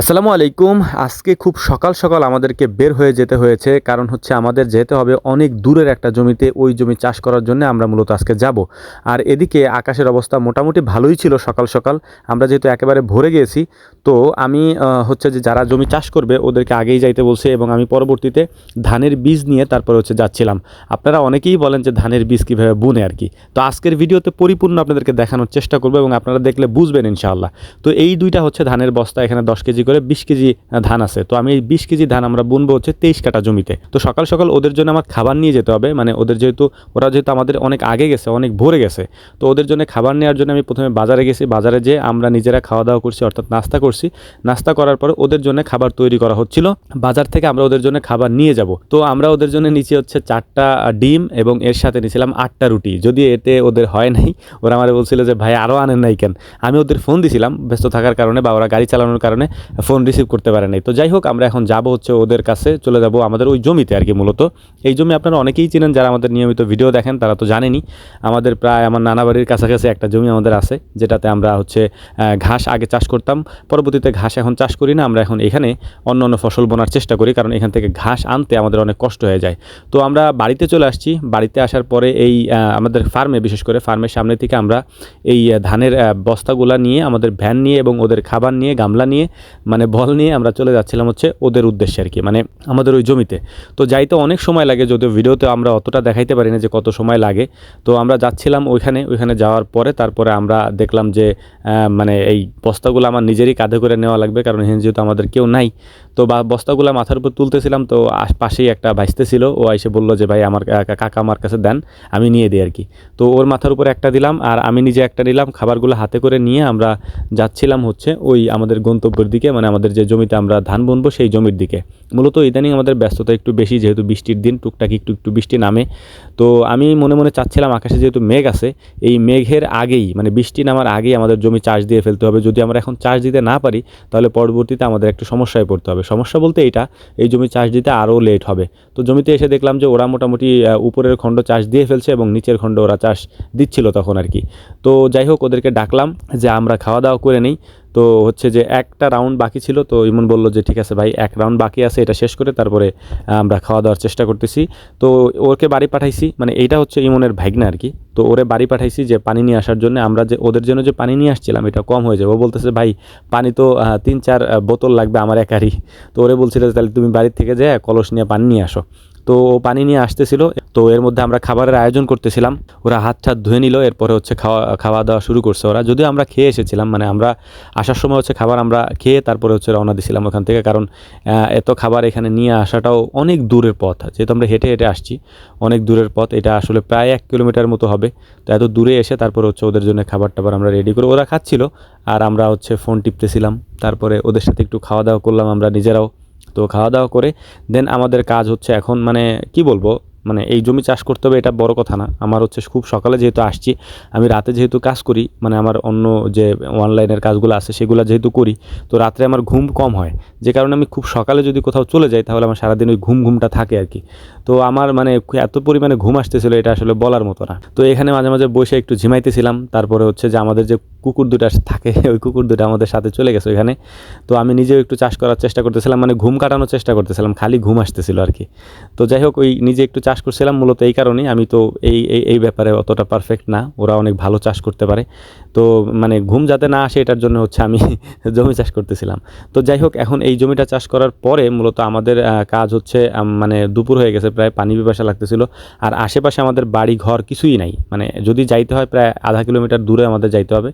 আসসালামু আলাইকুম। আজকে খুব সকাল সকাল আমাদেরকে বের হয়ে যেতে হয়েছে। কারণ হচ্ছে আমাদের যেতে হবে অনেক দূরের একটা জমিতে। ওই জমি চাষ করার জন্য আমরা মূলত আজকে যাব। আর এদিকে আকাশের অবস্থা মোটামুটি ভালোই ছিল সকাল সকাল। আমরা যেহেতু একেবারে ভরে গিয়েছি তো আমি হচ্ছে যে যারা জমি চাষ করবে ওদেরকে আগেই যাইতে বলছে এবং আমি পরবর্তীতে ধানের বীজ নিয়ে তারপরে হচ্ছে যাচ্ছিলাম। আপনারা অনেকেই বলেন যে ধানের বীজ কীভাবে বুনে আর কি। তো আজকের ভিডিওতে পরিপূর্ণ আপনাদেরকে দেখানোর চেষ্টা করব এবং আপনারা দেখলে বুঝবেন ইনশাআল্লাহ। তো এই দুইটা হচ্ছে ধানের বস্তা। এখানে দশ কেজি করে বিশ কেজি ধান আছে। তো আমি এই বিশ কেজি ধান আমরা বুনবো হচ্ছে তেইশ কাটা জমিতে। তো সকাল সকাল ওদের জন্য আমার খাবার নিয়ে যেতে হবে। মানে ওদের যেহেতু, ওরা যেহেতু আমাদের অনেক আগে গেছে, অনেক ভোরে গেছে, তো ওদের জন্য খাবার নেওয়ার জন্য আমি প্রথমে বাজারে গেছি। বাজারে যেয়ে আমরা নিজেরা খাওয়া দাওয়া করছি, অর্থাৎ নাস্তা করছি। নাস্তা করার পরে ওদের জন্য খাবার তৈরি করা হচ্ছিল। বাজার থেকে আমরা ওদের জন্য খাবার নিয়ে যাব। তো আমরা ওদের জন্য নিচে হচ্ছে চারটা ডিম এবং এর সাথে নিয়েছিলাম আটটা রুটি। যদি এতে ওদের হয় নাই, ওরা আমার বলছিল যে, ভাই আরও আনেন নাই কেন? আমি ওদের ফোন দিছিলাম ব্যস্ত থাকার কারণে বা ওরা গাড়ি চালানোর কারণে। ফোন রিসিভ করতে পারে নাই। তো যাই হোক, আমরা এখন যাব হচ্ছে ওদের কাছে, চলে যাব আমাদের ওই জমিতে আর কি মূলত। এই জমি আপনারা অনেকেই চেনেন যারা আমাদের নিয়মিত ভিডিও দেখেন, তারা তো জানেনই। আমাদের প্রায় আমার নানা বাড়ির কাছাকাছি একটা জমি আমাদের আছে, যেটাতে আমরা হচ্ছে ঘাস আগে চাষ করতাম। পরবর্তীতে ঘাস এখন চাষ করি না, আমরা এখন এখানে অন্য অন্য ফসল বোনার চেষ্টা করি, কারণ এখান থেকে ঘাস আনতে আমাদের অনেক কষ্ট হয়ে যায়। তো আমরা বাড়িতে চলে আসছি। বাড়িতে আসার পরে এই আমাদের ফার্মে, বিশেষ করে ফার্মের সামনে থেকে আমরা এই ধানের বস্তাগুলা নিয়ে, আমাদের ভ্যান নিয়ে এবং ওদের খাবার নিয়ে, গামলা নিয়ে মানে বল নিয়ে আমরা চলে যাচ্ছিলাম হচ্ছে ওদের উদ্দেশ্যে আর কি মানে আমাদের ওই জমিতে। তো যাইতে অনেক সময় লাগে, যদিও ভিডিওতে আমরা অতটা দেখাইতে পারি না যে কত সময় লাগে। তো আমরা যাচ্ছিলাম ওইখানে ওইখানে যাওয়ার পরে তারপরে আমরা দেখলাম যে মানে এই বস্তাগুলো আমার নিজেরই কাঁধে করে নেওয়া লাগবে, কারণ এখানে যেহেতু আমাদের কেউ নাই। তো বস্তাগুলো মাথার উপর তুলতেছিলাম, তো পাশেই একটা ভাইস্তে ছিল, ও এসে বলল যে, ভাই, আমার কাকা আমার কাছে দেন, আমি নিয়ে দিই আর কি তো ওর মাথার উপর একটা দিলাম, আর আমি নিজে একটা নিলাম, খাবারগুলো হাতে করে নিয়ে আমরা যাচ্ছিলাম হচ্ছে ওই আমাদের গন্তব্যের দিকে মানে আমাদের যে জমিতে আমরা ধান বুনবো সেই জমির দিকে। মূলত ইদানিং আমাদের ব্যস্ততা একটু বেশি, যেহেতু বৃষ্টির দিন, টুকটাক একটু একটু বৃষ্টি নামে। তো আমি মনে মনে চাচ্ছিলাম, আকাশে যেহেতু মেঘ আছে, এই মেঘের আগেই মানে বৃষ্টি নামার আগেই আমাদের জমি চাষ দিয়ে ফেলতে হবে। যদি আমরা এখন চাষ দিতে না পারি, তাহলে পরবর্তীতে আমাদের একটু সমস্যায় পড়তে হবে। সমস্যা বলতে এটা এই জমি চাষ দিতে আরও লেট হবে। তো জমিতে এসে দেখলাম যে ওরা মোটামুটি উপরের খণ্ড চাষ দিয়ে ফেলছে এবং নিচের খণ্ড ওরা চাষ দিচ্ছিল তখন আর কি। তো যাই হোক, ওদেরকে ডাকলাম যে আমরা খাওয়া দাওয়া করে নিই। তো হচ্ছে যে একটা রাউন্ড বাকি ছিল, তো ইমন বলল যে, ঠিক আছে ভাই, এক রাউন্ড বাকি আছে, এটা শেষ করে তারপরে আমরা খাওয়া দাওয়ার চেষ্টা করতেছি। তো ওকে বাড়ি পাঠাইছি মানে এইটা হচ্ছে ইমনের ভাগনা আর কি তো ওরে বাড়ি পাঠাইছি যে, পানি নিয়ে আসার জন্য আমরা যে, ওদের জন্য যে পানি নিয়ে আসছিলাম, এটা কম হয়ে যাবে। ও বলতেছে, ভাই, পানি তো তিন, চার বোতল লাগবে আমার একারই। তো ওরে বলছিল তাহলে তুমি বাড়ির থেকে যে কলস নিয়ে পানি নিয়ে আসো। তো পানি নিয়ে আসতেছিল। তো এর মধ্যে আমরা খাবারের আয়োজন করতেছিলাম। ওরা হাত ছাত ধুয়ে নিল, এরপরে হচ্ছে খাওয়া খাওয়া দাওয়া শুরু করছে ওরা। যদিও আমরা খেয়ে এসেছিলাম মানে আমরা আসার সময় হচ্ছে খাবার আমরা খেয়ে তারপরে হচ্ছে রওনা দিছিলাম ওখান থেকে। কারণ এত খাবার এখানে নিয়ে আসাটাও অনেক দূরের পথ। যেহেতু আমরা হেঁটে হেঁটে আসছি, অনেক দূরের পথ। এটা আসলে প্রায় এক কিলোমিটার মতো হবে। তো এত দূরে এসে তারপরে হচ্ছে ওদের জন্য খাবার টাবার আমরা রেডি করে ওরা খাচ্ছিল। আর আমরা হচ্ছে ফোন টিপতেছিলাম। তারপরে ওদের সাথে একটু খাওয়া দাওয়া করলাম আমরা নিজেরাও। তো খাওয়া দাওয়া করে দেন আমাদের কাজ হচ্ছে এখন মানে কি বলব মানে এই জমি চাষ করতে হবে এটা বড় কথা না। আমার হচ্ছে খুব সকালে যেহেতু আসছি, আমি রাতে যেহেতু কাজ করি মানে আমার অন্য যে অনলাইনের কাজগুলো আছে সেগুলো যেহেতু করি, তো রাত্রে আমার ঘুম কম হয়। যে কারণে আমি খুব সকালে যদি কোথাও চলে যাই তাহলে আমার সারাদিন ওই ঘুম ঘুমটা থাকে আর কি। তো আমার মানে এত পরিমাণে ঘুম আসতেছিল এটা আসলে বলার মতো না। তো এখানে মাঝে মাঝে বসে একটু ঝিমাইতেছিলাম, তারপরে হচ্ছে যে আমাদের যে কুকুর দুটা থাকে, ওই কুকুর দুটা আমাদের সাথে চলে গেছে ওইখানে। তো আমি নিজেও একটু চাষ করার চেষ্টা করতেছিলাম মানে ঘুম কাটানোর চেষ্টা করতেছিলাম, খালি ঘুম আসতেছিল আর কি। তো যাই হোক, ওই নিজে একটু চাষ করছিলাম, মূলত এই কারণেই। আমি তো এই এই ব্যাপারে অতটা পারফেক্ট না, ওরা অনেক ভালো চাষ করতে পারে। তো মানে ঘুম যাতে না আসে, এটার জন্য হচ্ছে আমি জমি চাষ করতেছিলাম। তো যাই হোক, এখন এই জমিটা চাষ করার পরে মূলত আমাদের কাজ হচ্ছে মানে দুপুর হয়ে গেছে, প্রায় পানি পিপাসা লাগতেছিল। আর আশেপাশে আমাদের বাড়ি ঘর কিছুই নাই। মানে যদি যাইতে হয়, প্রায় আধা কিলোমিটার দূরে আমাদের যাইতে হবে।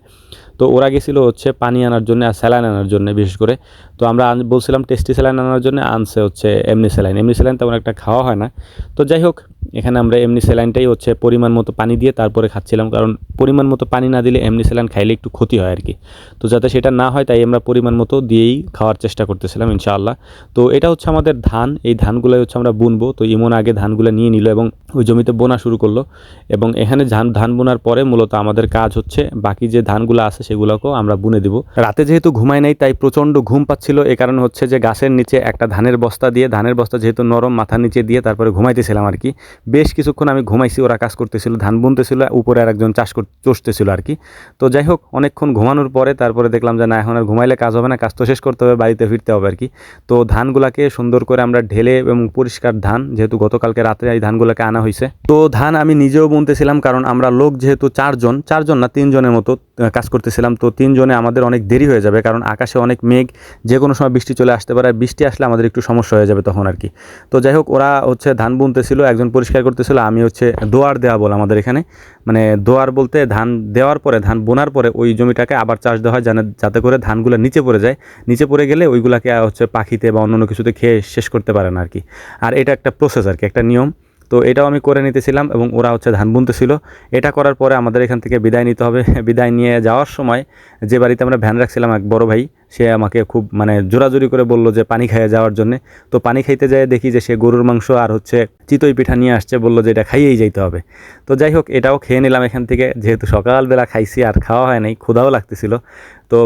তো ওরা গেছিল হচ্ছে পানি আনার জন্য আর স্যালাইন আনার জন্য বিশেষ করে। তো আমরা বলছিলাম, টেস্টি স্যালাইন আনার জন্য আনছে হচ্ছে এমনি স্যালাইন। এমনি স্যালাইন তেমন একটা খাওয়া হয় না। তো যাই হোক হোক এখানে আমরা এমনি স্যালাইনটাই হচ্ছে পরিমাণ মতো পানি দিয়ে তারপরে খাচ্ছিলাম, কারণ পরিমাণ মতো পানি না দিলে এমনি স্যালাইন খাইলে একটু ক্ষতি হয় আর কি। তো যাতে সেটা না হয়, তাই আমরা পরিমাণ মতো দিয়েই খাওয়ার চেষ্টা করতেছিলাম ইনশাআল্লাহ। তো এটা হচ্ছে আমাদের ধান, এই ধানগুলোই হচ্ছে আমরা বুনবো। তো ইমন আগে ধানগুলো নিয়ে নিল এবং ওই জমিতে বোনা শুরু করল এবং এখানে ধান ধান বোনার পরে মূলত আমাদের কাজ হচ্ছে বাকি যে ধানগুলো আছে সেগুলোকেও আমরা বুনে দিব। রাতে যেহেতু ঘুমাই নাই, তাই প্রচণ্ড ঘুম পাচ্ছিল, এ কারণে হচ্ছে যে গাছের নিচে একটা ধানের বস্তা দিয়ে, ধানের বস্তা যেহেতু নরম মাথার নিচে দিয়ে তারপরে ঘুমাইতেছিলাম আর কি। বেশ কিছুক্ষণ আমি ঘুমাইছি, ওরা কাজ করতেছিল, ধান বুনতেছিল, উপরে আর একজন চাষ চষতেছিল আর কি। তো যাই হোক, অনেকক্ষণ ঘুমানোর পরে তারপরে দেখলাম যে না, এখন আর ঘুমাইলে কাজ হবে না, কাজ তো শেষ করতে হবে, বাড়িতে ফিরতে হবে আর কি। তো ধানগুলাকে সুন্দর করে আমরা ঢেলে এবং পরিষ্কার ধান, যেহেতু গতকালকে রাত্রে এই ধানগুলোকে আনা হয়েছে তো ধান আমি নিজেও বুনতেছিলাম, কারণ আমরা লোক যেহেতু চারজন চারজন না, তিনজনের মতো কাজ করতেছিলাম। তো তিনজনে আমাদের অনেক দেরি হয়ে যাবে, কারণ আকাশে অনেক মেঘ যে কোনো সময় বৃষ্টি চলে আসতে পারে বৃষ্টি আসলে আমাদের একটু সমস্যা হয়ে যাবে তখন আর কি। তো যাই হোক, ওরা হচ্ছে ধান বুনতেছিল, একজন পরিষ্কার করতেছিল, আমি হচ্ছে দোয়ার দেওয়া বল আমাদের এখানে। মানে দোয়ার বলতে ধান দেওয়ার পরে, ধান বোনার পরে ওই জমিটাকে আবার চাষ দেওয়া হয় যাতে করে ধানগুলো নিচে পড়ে যায়। নিচে পড়ে গেলে ওইগুলাকে হচ্ছে পাখিতে বা অন্য কিছুতে খেয়ে শেষ করতে পারে না আর কি আর এটা একটা প্রসেস আর কি একটা নিয়ম। তো এটাও আমি করে নিতেছিলাম এবং ওরা হচ্ছে ধান বুনতেছিল। এটা করার পরে আমাদের এখান থেকে বিদায় নিতে হবে। বিদায় নিয়ে যাওয়ার সময় যে বাড়িতে আমরা ভ্যান রাখছিলাম এক বড় ভাই সে আমাকে খুব মানে জোরাজুরি করে বলল যে পানি খাইয়ে যাওয়ার জন্য। তো পানি খাইতে যায় দেখি যে সে গরুর মাংস আর হচ্ছে চিতই পিঠা নিয়ে আসছে, বলল যে এটা খাইয়েই যাইতে হবে। তো যাই হোক, এটাও খেয়ে নিলাম এখান থেকে। যেহেতু সকালবেলা খাইছি আর খাওয়া হয় নাই, ক্ষুধাও লাগতেছিল। তো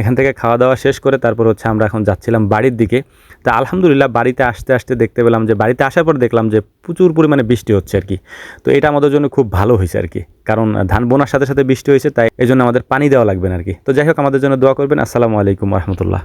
এখান থেকে খাওয়া দাওয়া শেষ করে তারপর হচ্ছে আমরা এখন যাচ্ছিলাম বাড়ির দিকে। তা আলহামদুলিল্লাহ বাড়িতে আসতে আসতে দেখতে পেলাম যে, বাড়িতে আসার পর দেখলাম যে, প্রচুর পরিমাণে বৃষ্টি হচ্ছে আর কি। তো এটা আমাদের জন্য খুব ভালো হয়েছে আর কি। কারণ ধান বোনার সাথে সাথে বৃষ্টি হয়েছে, তাই এই জন্য আমাদের পানি দেওয়া লাগবে আর কি। তো যাই হোক, আমাদের জন্য দোয়া করবেন। আসসালামু আলাইকুম রহমতুল্লাহ।